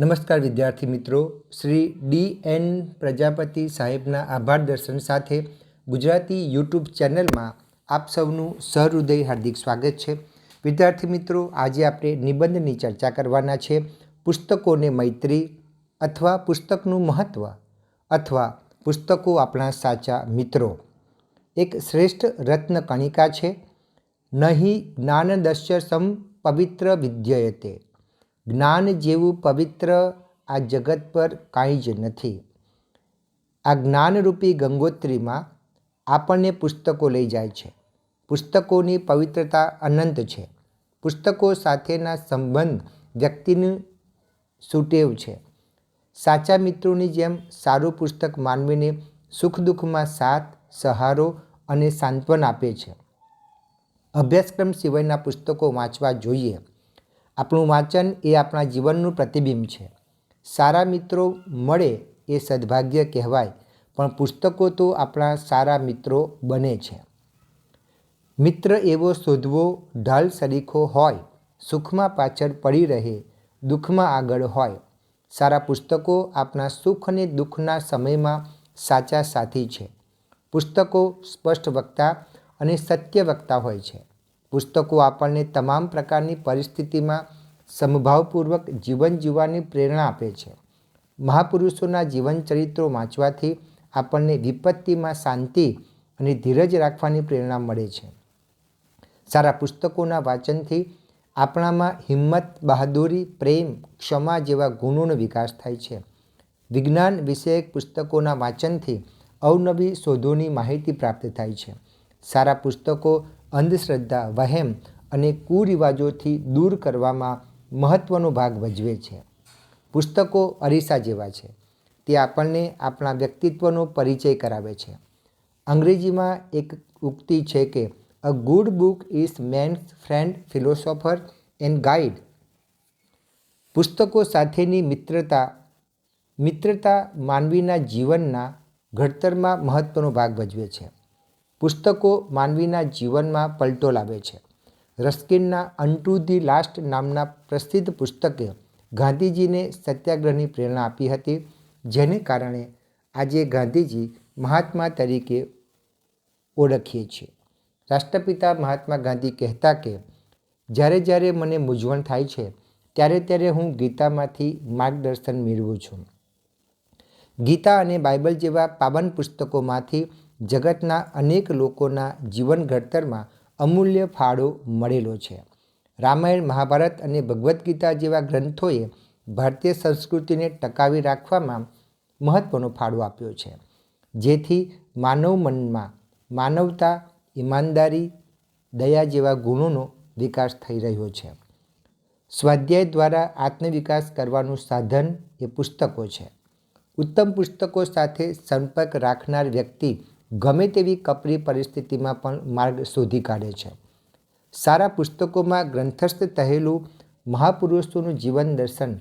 નમસ્કાર વિદ્યાર્થી મિત્રો. શ્રી ડી એન પ્રજાપતિ સાહેબના આભાર દર્શન સાથે ગુજરાતી યુટ્યુબ ચેનલમાં આપ સૌનું સહૃદય હાર્દિક સ્વાગત છે. વિદ્યાર્થી મિત્રો, આજે આપણે નિબંધની ચર્ચા કરવાના છે. પુસ્તકોને મૈત્રી અથવા પુસ્તકનું મહત્ત્વ અથવા પુસ્તકો આપણા સાચા મિત્રો. એક શ્રેષ્ઠ રત્ન કણિકા છે. નહીં જ્ઞાનદશ્ય સમ પવિત્ર વિદ્યયતે જ્ઞાન જેવું પવિત્ર આ જગત પર કાંઈ જ નથી. આ જ્ઞાનરૂપી ગંગોત્રીમાં આપણને પુસ્તકો લઈ જાય છે. પુસ્તકોની પવિત્રતા અનંત છે. પુસ્તકો સાથેના સંબંધ વ્યક્તિનું સુટેવ છે. સાચા મિત્રોની જેમ સારું પુસ્તક માનવીને સુખ દુઃખમાં સાથ, સહારો અને સાંત્વન આપે છે. અભ્યાસક્રમ સિવાયના પુસ્તકો વાંચવા જોઈએ. આપણું વાંચન એ આપણા જીવનનું પ્રતિબિંબ છે. સારા મિત્રો મળે એ સદભાગ્ય કહેવાય, પણ પુસ્તકો તો આપણા સારા મિત્રો બને છે. મિત્ર એવો શોધવો ઢાલ સરીખો હોય, સુખમાં પાછળ પડી રહે, દુઃખમાં આગળ હોય. સારા પુસ્તકો આપણા સુખ અને દુઃખના સમયમાં સાચા સાથી છે. પુસ્તકો સ્પષ્ટ વક્તા અને સત્ય વક્તા હોય છે. પુસ્તકો આપણને તમામ પ્રકારની પરિસ્થિતિમાં સમભાવપૂર્વક જીવન જીવવાની પ્રેરણા આપે છે. મહાપુરુષોના જીવન ચરિત્રો વાંચવાથી આપણને વિપત્તિમાં શાંતિ અને ધીરજ રાખવાની પ્રેરણા મળે છે. સારા પુસ્તકોના વાંચનથી આપણામાં હિંમત, બહાદુરી, પ્રેમ, ક્ષમા જેવા ગુણોનો વિકાસ થાય છે. વિજ્ઞાન વિષયક પુસ્તકોના વાંચનથી અવનવી શોધોની માહિતી પ્રાપ્ત થાય છે. સારા પુસ્તકો અંધશ્રદ્ધા, વહેમ અને કુરિવાજોથી દૂર કરવામાં મહત્ત્વનો ભાગ ભજવે છે. પુસ્તકો અરીસા જેવા છે. તે આપણને આપણા વ્યક્તિત્વનો પરિચય કરાવે છે. અંગ્રેજીમાં એક ઉક્તિ છે કે a good book is man's friend philosopher and guide પુસ્તકો સાથેની મિત્રતા મિત્રતા માનવીના જીવનના ઘડતરમાં મહત્ત્વનો ભાગ ભજવે છે. પુસ્તકો માનવીના જીવનમાં પલટો લાવે છે. રસ્કિનના અનટુ ધી લાસ્ટ નામના પ્રસિદ્ધ પુસ્તકે ગાંધીજીને સત્યાગ્રહની પ્રેરણા આપી હતી, જેને કારણે આજે ગાંધીજી મહાત્મા તરીકે ઓળખીએ છીએ. રાષ્ટ્રપિતા મહાત્મા ગાંધી કહેતા કે, જ્યારે જ્યારે મને મૂંઝવણ થાય છે, ત્યારે ત્યારે હું ગીતામાંથી માર્ગદર્શન મેળવું છું. ગીતા અને બાઇબલ જેવા પાવન પુસ્તકોમાંથી જગતના અનેક લોકોના જીવન ઘડતરમાં અમૂલ્ય ફાળો મળેલો છે. રામાયણ, મહાભારત અને ભગવદ્ ગીતા જેવા ગ્રંથોએ ભારતીય સંસ્કૃતિને ટકાવી રાખવામાં મહત્ત્વનો ફાળો આપ્યો છે. જેથી માનવ મનમાં માનવતા, ઈમાનદારી, દયા જેવા ગુણોનો વિકાસ થઈ રહ્યો છે. સ્વાધ્યાય દ્વારા આત્મવિકાસ કરવાનું સાધન એ પુસ્તકો છે. ઉત્તમ પુસ્તકો સાથે સંપર્ક રાખનાર વ્યક્તિ ગમે તેવી કપરી પરિસ્થિતિમાં પણ માર્ગ શોધી કાઢે છે. સારા પુસ્તકોમાં ગ્રંથસ્થ થયેલું મહાપુરુષોનું જીવન દર્શન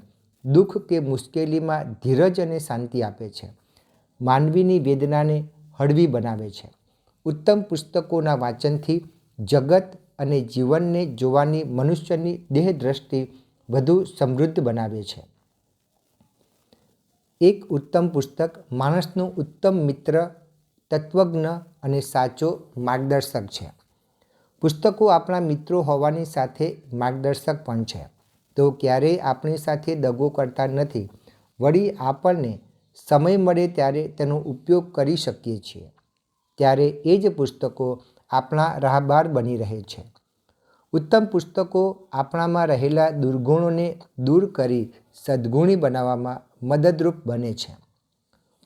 દુઃખ કે મુશ્કેલીમાં ધીરજ અને શાંતિ આપે છે. માનવીની વેદનાને હળવી બનાવે છે. ઉત્તમ પુસ્તકોના વાંચનથી જગત અને જીવનને જોવાની મનુષ્યની દેહ દ્રષ્ટિ વધુ સમૃદ્ધ બનાવે છે. એક ઉત્તમ પુસ્તક માણસનું ઉત્તમ મિત્ર તત્વજ્ઞ અને સાચો માર્ગદર્શક છે. પુસ્તકો આપણા મિત્રો હોવાની સાથે માર્ગદર્શક પણ છે. તો ક્યારેય આપણી સાથે દગો કરતા નથી. વળી આપણને સમય મળે ત્યારે તેનો ઉપયોગ કરી શકીએ છીએ. ત્યારે એ જ પુસ્તકો આપણા રાહબાર બની રહે છે. ઉત્તમ પુસ્તકો આપણામાં રહેલા દુર્ગુણોને દૂર કરી સદ્ગુણી બનાવવામાં મદદરૂપ બને છે.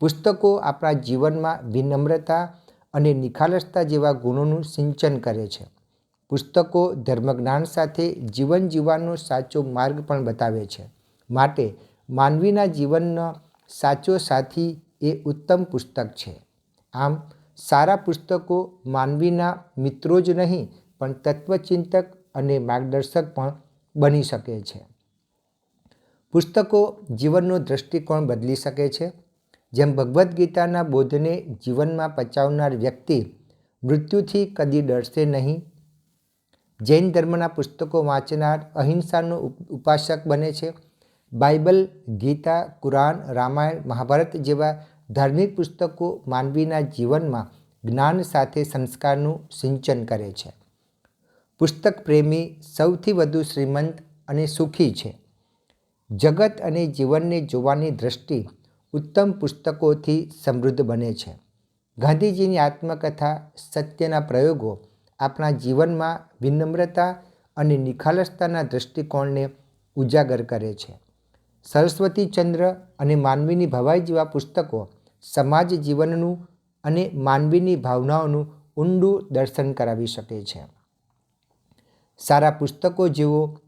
પુસ્તકો આપણા જીવનમાં વિનમ્રતા અને નિખાલસતા જેવા ગુણોનું સિંચન કરે છે. પુસ્તકો ધર્મજ્ઞાન સાથે જીવન જીવવાનો સાચો માર્ગ પણ બતાવે છે. માટે માનવીના જીવનનો સાચો સાથી એ ઉત્તમ પુસ્તક છે. આમ, સારા પુસ્તકો માનવીના મિત્રો જ નહીં, પણ તત્વચિંતક અને માર્ગદર્શક પણ બની શકે છે. પુસ્તકો જીવનનો દૃષ્ટિકોણ બદલી શકે છે. જેમ ભગવદ્ ગીતાના બોધને જીવનમાં પચાવનાર વ્યક્તિ મૃત્યુથી કદી ડરશે નહીં. જૈન ધર્મના પુસ્તકો વાંચનાર અહિંસાનો ઉપાસક બને છે. બાઇબલ, ગીતા, કુરાન, રામાયણ, મહાભારત જેવા ધાર્મિક પુસ્તકો માનવીના જીવનમાં જ્ઞાન સાથે સંસ્કારનું સિંચન કરે છે. પુસ્તક પ્રેમી સૌથી વધુ શ્રીમંત અને સુખી છે. જગત અને જીવનને જોવાની દ્રષ્ટિ ઉત્તમ પુસ્તકોથી સમૃદ્ધ બને છે. ગાંધીજીની આત્મકથા, સત્યના પ્રયોગો આપણા જીવનમાં વિનમ્રતા અને નિખાલસતાના દૃષ્ટિકોણને ઉજાગર કરે છે. સરસ્વતીચંદ્ર અને માનવીની ભવાઈ જેવા પુસ્તકો સમાજ જીવનનું અને માનવીની ભાવનાઓનું ઊંડું દર્શન કરાવી શકે છે. સારા પુસ્તકો જેવો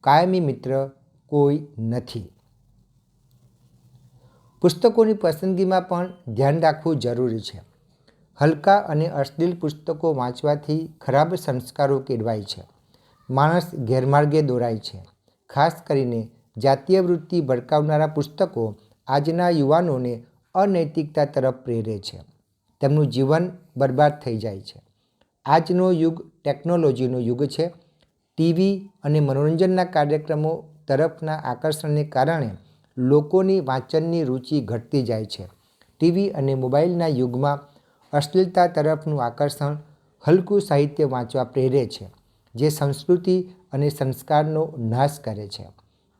કાયમી મિત્ર કોઈ નથી. પુસ્તકોની પસંદગીમાં પણ ધ્યાન રાખવું જરૂરી છે. હલકા અને અશ્લીલ પુસ્તકો વાંચવાથી ખરાબ સંસ્કારો કેળવાય છે. માણસ ગેરમાર્ગે દોરાય છે. ખાસ કરીને જાતીય વૃત્તિ ભડકાવનારા પુસ્તકો આજના યુવાનોને અનૈતિકતા તરફ પ્રેરે છે. તેમનું જીવન બરબાદ થઈ જાય છે. આજનો યુગ ટેકનોલોજીનો યુગ છે. ટીવી અને મનોરંજનના કાર્યક્રમો તરફના આકર્ષણને કારણે લોકોની વાંચનની રુચિ ઘટતી જાય છે. ટીવી અને મોબાઈલના યુગમાં અશ્લીલતા તરફનું આકર્ષણ હલકું સાહિત્ય વાંચવા પ્રેરે છે, જે સંસ્કૃતિ અને સંસ્કારનો નાશ કરે છે.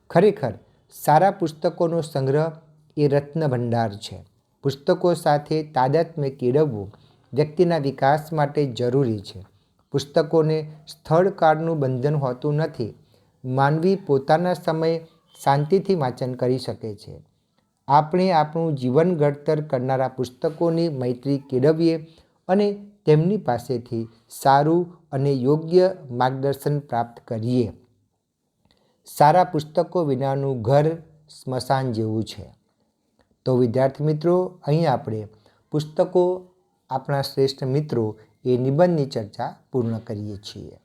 ખરેખર, સારા પુસ્તકોનો સંગ્રહ એ રત્ન ભંડાર છે. પુસ્તકો સાથે તાદાત્મ્ય કેળવવું વ્યક્તિના વિકાસ માટે જરૂરી છે. પુસ્તકોને સ્થળ કાળનું બંધન હોતું નથી. માનવી પોતાના સમયે શાંતિથી વાંચન કરી શકે છે. આપણે આપણું જીવન ઘડતર કરનારા પુસ્તકોની મૈત્રી કેળવીએ અને તેમની પાસેથી સારું અને યોગ્ય માર્ગદર્શન પ્રાપ્ત કરીએ. સારા પુસ્તકો વિનાનું ઘર સ્મશાન જેવું છે. તો વિદ્યાર્થી મિત્રો, અહીં આપણે પુસ્તકો આપણા શ્રેષ્ઠ મિત્રો એ નિબંધની ચર્ચા પૂર્ણ કરીએ છીએ.